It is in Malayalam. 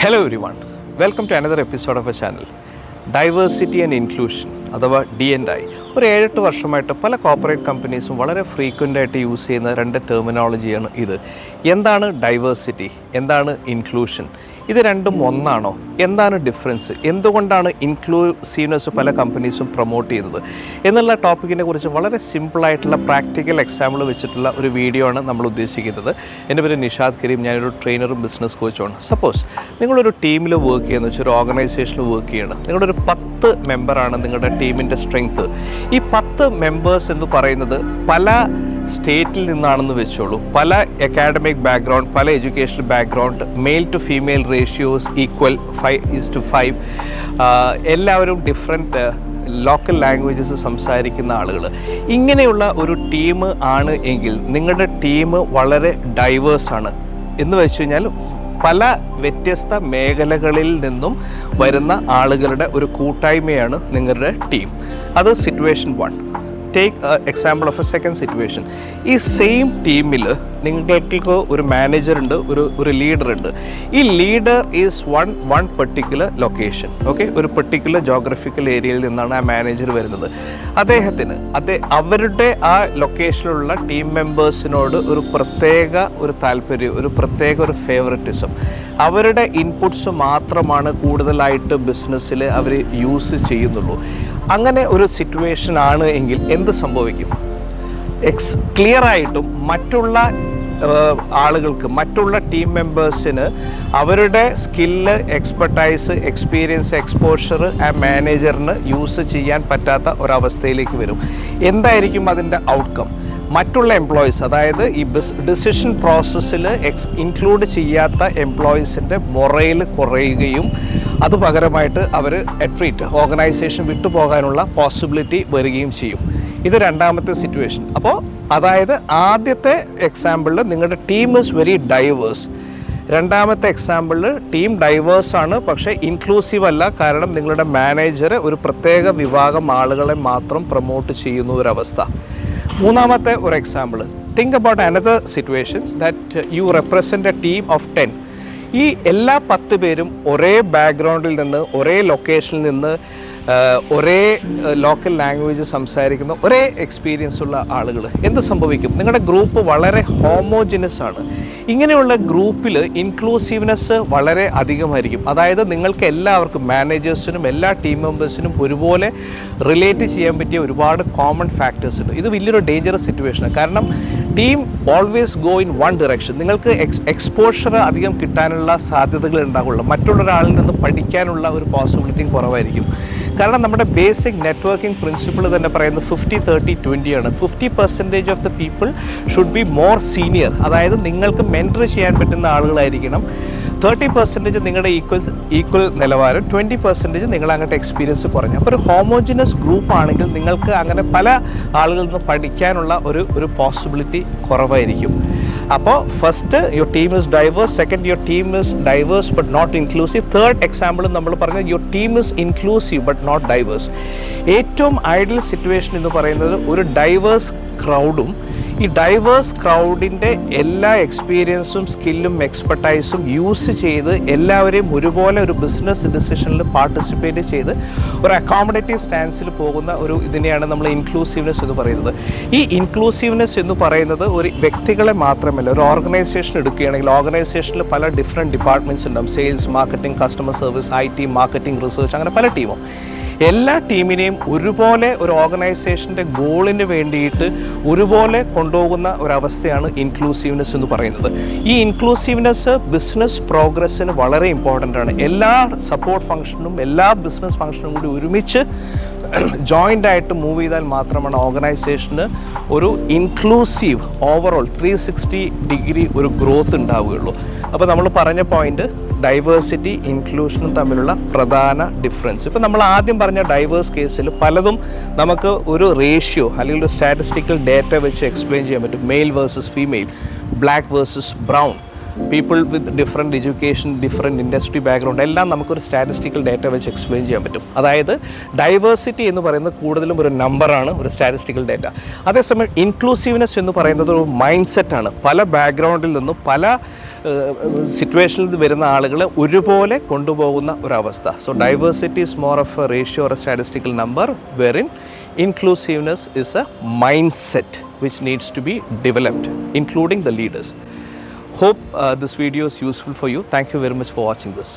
Hello everyone welcome to another episode of a channel diversity and inclusion അഥവാ ഡി എൻഡ് ഐ ഒരു ഏഴെട്ട് വർഷമായിട്ട് പല കോർപ്പറേറ്റ് കമ്പനീസും വളരെ ഫ്രീക്വന്റ് ആയിട്ട് യൂസ് ചെയ്യുന്ന രണ്ട് ടെർമിനോളജിയാണ് ഇത്. എന്താണ് ഡൈവേഴ്സിറ്റി എന്താണ് ഇൻക്ലൂഷൻ ഇത് രണ്ടും ഒന്നാണോ? എന്താണ് ഡിഫറൻസ് എന്തുകൊണ്ടാണ് ഇൻക്ലൂസീവ്നെസ് പല കമ്പനീസും പ്രൊമോട്ട് ചെയ്യുന്നത് എന്നുള്ള ടോപ്പിക്കിനെ കുറിച്ച് വളരെ സിമ്പിളായിട്ടുള്ള പ്രാക്ടിക്കൽ എക്സാമ്പിൾ വെച്ചിട്ടുള്ള ഒരു വീഡിയോ ആണ് നമ്മൾ ഉദ്ദേശിക്കുന്നത്. എന്റെ പേര് നിഷാദ് കരീം. ഞാനൊരു ട്രെയിനറും ബിസിനസ് കോച്ചുമാണ് സപ്പോസ് നിങ്ങളൊരു ടീമിൽ വർക്ക് ചെയ്യുന്ന വെച്ചാൽ ഒരു ഓർഗനൈസേഷനിൽ വർക്ക് ചെയ്യണം. നിങ്ങളുടെ ഒരു പത്ത് മെമ്പറാണ് നിങ്ങളുടെ ടീമിന്റെ സ്ട്രെങ്ത് ഈ പത്ത് മെമ്പേഴ്സ് എന്ന് പറയുന്നത് പല സ്റ്റേറ്റിൽ നിന്നാണെന്ന് വെച്ചോളൂ. പല അക്കാഡമിക് ബാക്ക്ഗ്രൗണ്ട് പല education background male to female ratios equal five is to five എല്ലാവരും ഡിഫറെന്റ് ലോക്കൽ ലാംഗ്വേജസ് സംസാരിക്കുന്ന ആളുകൾ ഇങ്ങനെയുള്ള ഒരു ടീം ആണ് എങ്കിൽ നിങ്ങളുടെ ടീം വളരെ ഡൈവേഴ്സാണ് എന്ന് വെച്ച് കഴിഞ്ഞാൽ പല വ്യത്യസ്ത മേഖലകളിൽ നിന്നും വരുന്ന ആളുകളുടെ ഒരു കൂട്ടായ്മയാണ് നിങ്ങളുടെ ടീം അത് situation one take example of a second situation ഈ സെയിം ടീമിൽ നിങ്ങൾക്ക് ഒരു മാനേജർ ഉണ്ട് ഒരു ഒരു ലീഡർ ഉണ്ട്. ഈ leader is one one particular location okay ഒരു പെർട്ടിക്കുലർ ജോഗ്രഫിക്കൽ ഏരിയയിൽ നിന്നാണ് ആ മാനേജർ വരുന്നത്. അദ്ദേഹത്തിന് അതേ അവരുടെ ആ ലൊക്കേഷനിലുള്ള ടീം മെമ്പേഴ്സിനോട് ഒരു പ്രത്യേക ഒരു താല്പര്യം ഒരു പ്രത്യേക ഒരു ഫേവററ്റിസം അവരുടെ ഇൻപുട്സ് മാത്രമാണ് കൂടുതലായിട്ട് ബിസിനസ്സിൽ അവർ യൂസ് ചെയ്യുന്നുള്ളൂ. അങ്ങനെ ഒരു സിറ്റുവേഷൻ ആണ് എങ്കിൽ എന്ത് സംഭവിക്കും? എക്സ് ക്ലിയർ ആയിട്ടും മറ്റുള്ള ആളുകൾക്ക് മറ്റുള്ള ടീം മെമ്പേഴ്സിന് അവരുടെ സ്കില്ല് എക്സ്പെർട്ടൈസ് എക്സ്പീരിയൻസ് എക്സ്പോഷർ ആ മാനേജറിന് യൂസ് ചെയ്യാൻ പറ്റാത്ത ഒരവസ്ഥയിലേക്ക് വരും. എന്തായിരിക്കും അതിന്റെ ഔട്ട്കം മറ്റുള്ള എംപ്ലോയീസ് അതായത് ഈ ഡിസിഷൻ പ്രോസസ്സിൽ എക്സ് ഇൻക്ലൂഡ് ചെയ്യാത്ത എംപ്ലോയീസിന്റെ മൊറയിൽ കുറയുകയും അത് പകരമായിട്ട് അവർ അട്രീറ്റ് ഓർഗനൈസേഷൻ വിട്ടുപോകാനുള്ള പോസിബിലിറ്റി വരികയും ചെയ്യും. ഇത് രണ്ടാമത്തെ സിറ്റുവേഷൻ അപ്പോൾ അതായത് ആദ്യത്തെ എക്സാമ്പിളിൽ നിങ്ങളുടെ ടീം ഇസ് വെരി ഡൈവേഴ്സ് രണ്ടാമത്തെ എക്സാമ്പിളിൽ ടീം ഡൈവേഴ്സ് ആണ് പക്ഷേ ഇൻക്ലൂസീവ് അല്ല. കാരണം നിങ്ങളുടെ മാനേജർ ഒരു പ്രത്യേക വിഭാഗം ആളുകളെ മാത്രം പ്രൊമോട്ട് ചെയ്യുന്ന ഒരവസ്ഥ മൂന്നാമത്തെ ഒരു example think about another situation that you represent a team of ten ഈ എല്ലാ പത്ത് പേരും ഒരേ ബാക്ക്ഗ്രൗണ്ടിൽ നിന്ന് ഒരേ ലൊക്കേഷനിൽ നിന്ന് ഒരേ ലോക്കൽ ലാംഗ്വേജ് സംസാരിക്കുന്ന ഒരേ എക്സ്പീരിയൻസ് ഉള്ള ആളുകൾ എന്ത് സംഭവിക്കും? നിങ്ങളുടെ ഗ്രൂപ്പ് വളരെ ഹോമോജിനസ് ആണ്. ഇങ്ങനെയുള്ള ഗ്രൂപ്പിൽ ഇൻക്ലൂസീവ്നെസ് വളരെ അധികമായിരിക്കും. അതായത് നിങ്ങൾക്ക് എല്ലാവർക്കും മാനേജേഴ്സിനും എല്ലാ ടീം മെമ്പേഴ്സിനും ഒരുപോലെ റിലേറ്റ് ചെയ്യാൻ പറ്റിയ ഒരുപാട് കോമൺ ഫാക്ടേഴ്സ് ഉണ്ട്. ഇത് വലിയൊരു ഡേഞ്ചറസ് സിറ്റുവേഷനാണ് കാരണം team always go in one direction നിങ്ങൾക്ക് എക്സ് എക്സ്പോഷർ അധികം കിട്ടാനുള്ള സാധ്യതകൾ ഉണ്ടാകുള്ളൂ മറ്റുള്ള ഒരാളിൽ നിന്ന് പഠിക്കാനുള്ള ഒരു പോസിബിലിറ്റിയും കുറവായിരിക്കും. കാരണം നമ്മുടെ ബേസിക് നെറ്റ്വർക്കിംഗ് പ്രിൻസിപ്പിൾ തന്നെ പറയുന്നത് ഫിഫ്റ്റി തേർട്ടി ട്വന്റി ആണ്. Fifty percentage of the people should be more senior അതായത് നിങ്ങൾക്ക് മെന്റർ ചെയ്യാൻ പറ്റുന്ന ആളുകളായിരിക്കണം. തേർട്ടി പെർസെന്റേജ് നിങ്ങളുടെ ഈക്വൽ ഈക്വൽ നിലവാരം ട്വന്റി പെർസെന്റേജ് നിങ്ങൾ അങ്ങോട്ട് എക്സ്പീരിയൻസ് കുറഞ്ഞു. അപ്പോൾ ഒരു ഹോമോജിനസ് ഗ്രൂപ്പ് ആണെങ്കിൽ നിങ്ങൾക്ക് അങ്ങനെ പല ആളുകളിൽ നിന്ന് പഠിക്കാനുള്ള ഒരു ഒരു പോസിബിലിറ്റി കുറവായിരിക്കും. അപ്പോൾ first your team is diverse second your team is diverse but not inclusive third example നമ്മൾ പറഞ്ഞത് your team is inclusive but not diverse ഏറ്റവും ഐഡിയൽ സിറ്റുവേഷൻ എന്ന് പറയുന്നത് ഒരു ഡൈവേഴ്സ് ക്രൗഡും ഈ ഡൈവേഴ്സ് ക്രൗഡിന്റെ എല്ലാ എക്സ്പീരിയൻസും സ്കില്ലും എക്സ്പെർട്ടൈസും യൂസ് ചെയ്ത് എല്ലാവരെയും ഒരുപോലെ ഒരു ബിസിനസ് ഡിസിഷനിൽ പാർട്ടിസിപ്പേറ്റ് ചെയ്ത് ഒരു അക്കോമഡേറ്റീവ് സ്റ്റാൻസിൽ പോകുന്ന ഒരു ഇതിനെയാണ് നമ്മൾ ഇൻക്ലൂസീവ്നെസ് എന്ന് പറയുന്നത്. ഈ ഇൻക്ലൂസീവ്നെസ് എന്ന് പറയുന്നത് ഒരു വ്യക്തികളെ മാത്രമല്ല ഒരു ഓർഗനൈസേഷൻ എടുക്കുകയാണെങ്കിൽ ഓർഗനൈസേഷനിൽ പല ഡിഫറെന്റ് ഡിപ്പാർട്ട്മെന്റ്സ് ഉണ്ടാവും sales marketing customer service I T marketing research അങ്ങനെ പല ടീമും എല്ലാ ടീമിനെയും ഒരുപോലെ ഒരു ഓർഗനൈസേഷന്റെ ഗോളിന് വേണ്ടിയിട്ട് ഒരുപോലെ കൊണ്ടുപോകുന്ന ഒരവസ്ഥയാണ് ഇൻക്ലൂസീവ്നെസ് എന്ന് പറയുന്നത്. ഈ ഇൻക്ലൂസീവ്നെസ് ബിസിനസ് പ്രോഗ്രസ്സിന് വളരെ ഇമ്പോർട്ടന്റ് ആണ്. എല്ലാ സപ്പോർട്ട് ഫംഗ്ഷനും എല്ലാ ബിസിനസ് ഫംഗ്ഷനും കൂടി ഒരുമിച്ച് ജോയിന്റ് ആയിട്ട് മൂവ് ചെയ്താൽ മാത്രമാണ് ഓർഗനൈസേഷന് ഒരു inclusive overall three sixty degree ഒരു ഗ്രോത്ത് ഉണ്ടാവുകയുള്ളൂ. അപ്പോൾ നമ്മൾ പറഞ്ഞ പോയിന്റ് ഡൈവേഴ്സിറ്റി ഇൻക്ലൂഷനും തമ്മിലുള്ള പ്രധാന ഡിഫറൻസ് ഇപ്പം നമ്മൾ ആദ്യം പറഞ്ഞ ഡൈവേഴ്സ് കേസിൽ പലതും നമുക്ക് ഒരു റേഷ്യോ അല്ലെങ്കിൽ ഒരു സ്റ്റാറ്റിസ്റ്റിക്കൽ ഡേറ്റ വെച്ച് എക്സ്പ്ലെയിൻ ചെയ്യാൻ പറ്റും. Male versus female black versus brown people with different education different industry background എല്ലാം നമുക്കൊരു സ്റ്റാറ്റിസ്റ്റിക്കൽ ഡേറ്റ വെച്ച് എക്സ്പ്ലെയിൻ ചെയ്യാൻ പറ്റും. അതായത് ഡൈവേഴ്സിറ്റി എന്ന് പറയുന്നത് കൂടുതലും ഒരു നമ്പറാണ് ഒരു സ്റ്റാറ്റിസ്റ്റിക്കൽ ഡേറ്റ അതേസമയം ഇൻക്ലൂസീവ്നെസ് എന്ന് പറയുന്നത് ഒരു മൈൻഡ് സെറ്റാണ് പല ബാക്ക്ഗ്രൗണ്ടിൽ നിന്നും പല സിറ്റുവേഷനിൽ വരുന്ന ആളുകളെ ഒരുപോലെ കൊണ്ടുപോകുന്ന ഒരവസ്ഥ so diversity is more of a ratio or a statistical number wherein inclusiveness is a mindset which needs to be developed including the leaders hope uh, this video is useful for you thank you very much for watching this